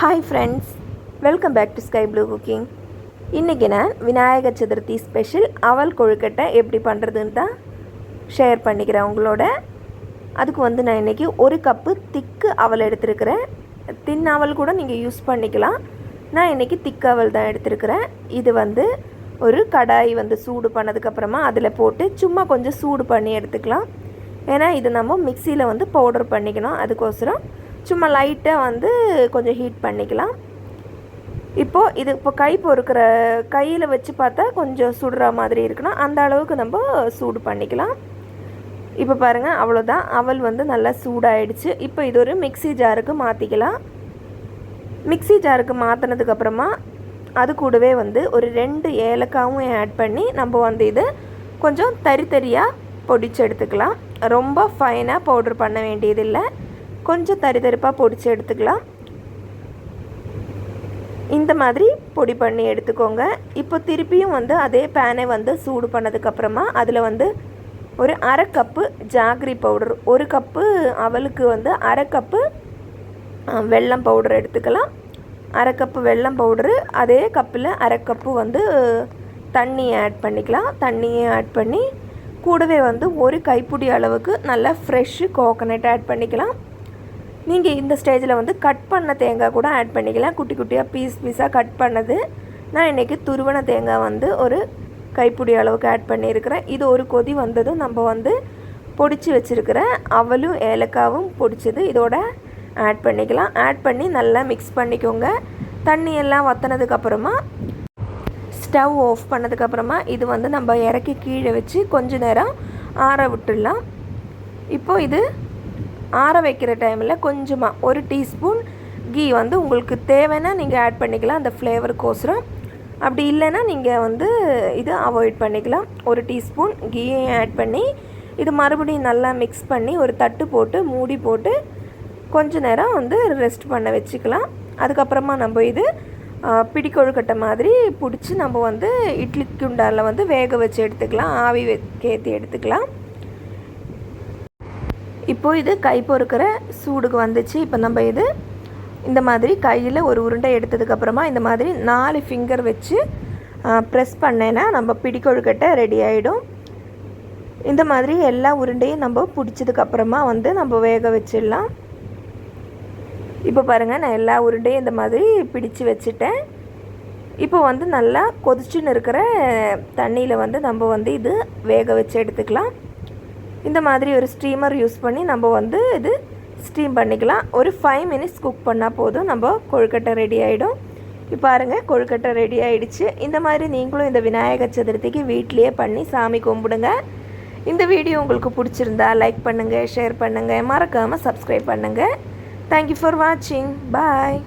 Hi friends welcome back to Sky Blue Cooking இன்றைக்கி நான் Vinayagar Chaturthi special அவல் கொழுக்கட்டை எப்படி பண்ணுறதுன்னு தான் ஷேர் பண்ணிக்கிறேன் உங்களோட. அதுக்கு வந்து நான் இன்றைக்கி ஒரு கப்பு திக்கு அவல் எடுத்திருக்கிறேன். தின் அவல் கூட நீங்கள் யூஸ் பண்ணிக்கலாம். நான் இன்றைக்கி திக்கு அவல் தான் எடுத்திருக்கிறேன். இது வந்து ஒரு கடாய் வந்து சூடு பண்ணதுக்கப்புறமா அதில் போட்டு சும்மா கொஞ்சம் சூடு பண்ணி எடுத்துக்கலாம். ஏன்னா இது நம்ம மிக்சியில் வந்து பவுடர் பண்ணிக்கணும். அதுக்கோசரம் சும்மா லைட்டாக வந்து கொஞ்சம் ஹீட் பண்ணிக்கலாம். இப்போது இது இப்போ கை பொறுக்கிற கையில் வச்சு பார்த்தா கொஞ்சம் சுடுற மாதிரி இருக்கணும். அந்த அளவுக்கு நம்ம சூடு பண்ணிக்கலாம். இப்போ பாருங்கள் அவ்வளோதான் அவல் வந்து நல்லா சூடாயிடுச்சு. இப்போ இது ஒரு மிக்சி ஜாருக்கு மாற்றிக்கலாம் மிக்சி ஜாருக்கு மாற்றினதுக்கப்புறமா அது கூடவே வந்து ஒரு ரெண்டு ஏலக்காவும் ஆட் பண்ணி நம்ம வந்து இது கொஞ்சம் தறி தறியாக பொடிச்சு எடுத்துக்கலாம். ரொம்ப ஃபைனாக பவுட்ரு பண்ண வேண்டியதில்லை. கொஞ்சம் தரி தரிப்பாக பொடிச்சு எடுத்துக்கலாம். இந்த மாதிரி பொடி பண்ணி எடுத்துக்கோங்க. இப்போ திருப்பியும் வந்து அதே பேனை வந்து சூடு பண்ணதுக்கப்புறமா அதில் வந்து ஒரு அரை கப்பு ஜாக்ரி பவுடர் ஒரு கப்பு அவளுக்கு வந்து அரை கப்பு வெல்லம் பவுடர் எடுத்துக்கலாம். அரை கப்பு வெல்லம் பவுடரு அதே கப்பில் அரை கப்பு வந்து தண்ணி ஆட் பண்ணிக்கலாம். தண்ணியை ஆட் பண்ணி கூடவே வந்து ஒரு கைப்பிடி அளவுக்கு நல்லா ஃப்ரெஷ்ஷு கோகனட் ஆட் பண்ணிக்கலாம். நீங்கள் இந்த ஸ்டேஜில் வந்து கட் பண்ண தேங்காய் கூட ஆட் பண்ணிக்கலாம். குட்டி குட்டியாக பீஸ் பீஸாக கட் பண்ணது. நான் இன்றைக்கி துருவன தேங்காய் வந்து ஒரு கைப்பிடி அளவுக்கு ஆட் பண்ணியிருக்கிறேன். இது ஒரு கொதி வந்ததும் நம்ம வந்து பொடிச்சு வச்சுருக்கிற அவலும் ஏலக்காவும் பொடிச்சது இதோட ஆட் பண்ணிக்கலாம். ஆட் பண்ணி நல்லா மிக்ஸ் பண்ணிக்கோங்க. தண்ணி எல்லாம் ஸ்டவ் ஆஃப் பண்ணதுக்கப்புறமா இது வந்து நம்ம இறக்கி கீழே வச்சு கொஞ்ச நேரம் ஆற விட்டுடலாம். இப்போது இது ஆற வைக்கிற டைமில் கொஞ்சமாக ஒரு டீஸ்பூன் கீ வந்து உங்களுக்கு தேவைன்னா நீங்கள் ஆட் பண்ணிக்கலாம். அந்த ஃப்ளேவருக்கோசரம் அப்படி இல்லைன்னா நீங்கள் வந்து இது அவாய்ட் பண்ணிக்கலாம். ஒரு டீஸ்பூன் கீயும் ஆட் பண்ணி இது மறுபடியும் நல்லா மிக்ஸ் பண்ணி ஒரு தட்டு போட்டு மூடி போட்டு கொஞ்ச நேரம் வந்து ரெஸ்ட் பண்ண வச்சுக்கலாம். அதுக்கப்புறமா நம்ம இது பிடிக்கொழுக்கட்டை மாதிரி பிடிச்சி நம்ம வந்து இட்லி குண்டாலில் வந்து வேக வச்சு எடுத்துக்கலாம். ஆவி கேத்தி எடுத்துக்கலாம். இப்போது இது கை பொறுக்கிற சூடுக்கு வந்துச்சு. இப்போ நம்ம இது இந்த மாதிரி கையில் ஒரு உருண்டை எடுத்ததுக்கப்புறமா இந்த மாதிரி நாலு ஃபிங்கர் வச்சு ப்ரெஸ் பண்ணேன்னா நம்ம பிடிக்கொழுக்கட்டை ரெடி ஆகிடும் இந்த மாதிரி எல்லா உருண்டையும் நம்ம பிடிச்சதுக்கப்புறமா வந்து நம்ம வேக வச்சிடலாம். இப்போ பாருங்கள் நான் எல்லா உருண்டையும் இந்த மாதிரி பிடிச்சு வச்சுட்டேன். இப்போ வந்து நல்லா கொதிச்சுன்னு இருக்கிற தண்ணியில் வந்து நம்ம வந்து இது வேக வச்சு எடுத்துக்கலாம். இந்த மாதிரி ஒரு ஸ்டீமர் யூஸ் பண்ணி நம்ம வந்து இது ஸ்டீம் பண்ணிக்கலாம். ஒரு ஃபைவ் மினிட்ஸ் குக் பண்ணால் போதும். நம்ம கொழுக்கட்டை ரெடி ஆகிடும் இப்போ பாருங்கள் கொழுக்கட்டை ரெடி ஆகிடுச்சு இந்த மாதிரி நீங்களும் இந்த விநாயகர் சதுர்த்திக்கு வீட்லேயே பண்ணி சாமி கும்பிடுங்க. இந்த வீடியோ உங்களுக்கு பிடிச்சிருந்தா லைக் பண்ணுங்கள் ஷேர் பண்ணுங்கள் மறக்காமல் சப்ஸ்கிரைப் பண்ணுங்கள் தேங்க்யூ ஃபார் வாட்சிங் பாய்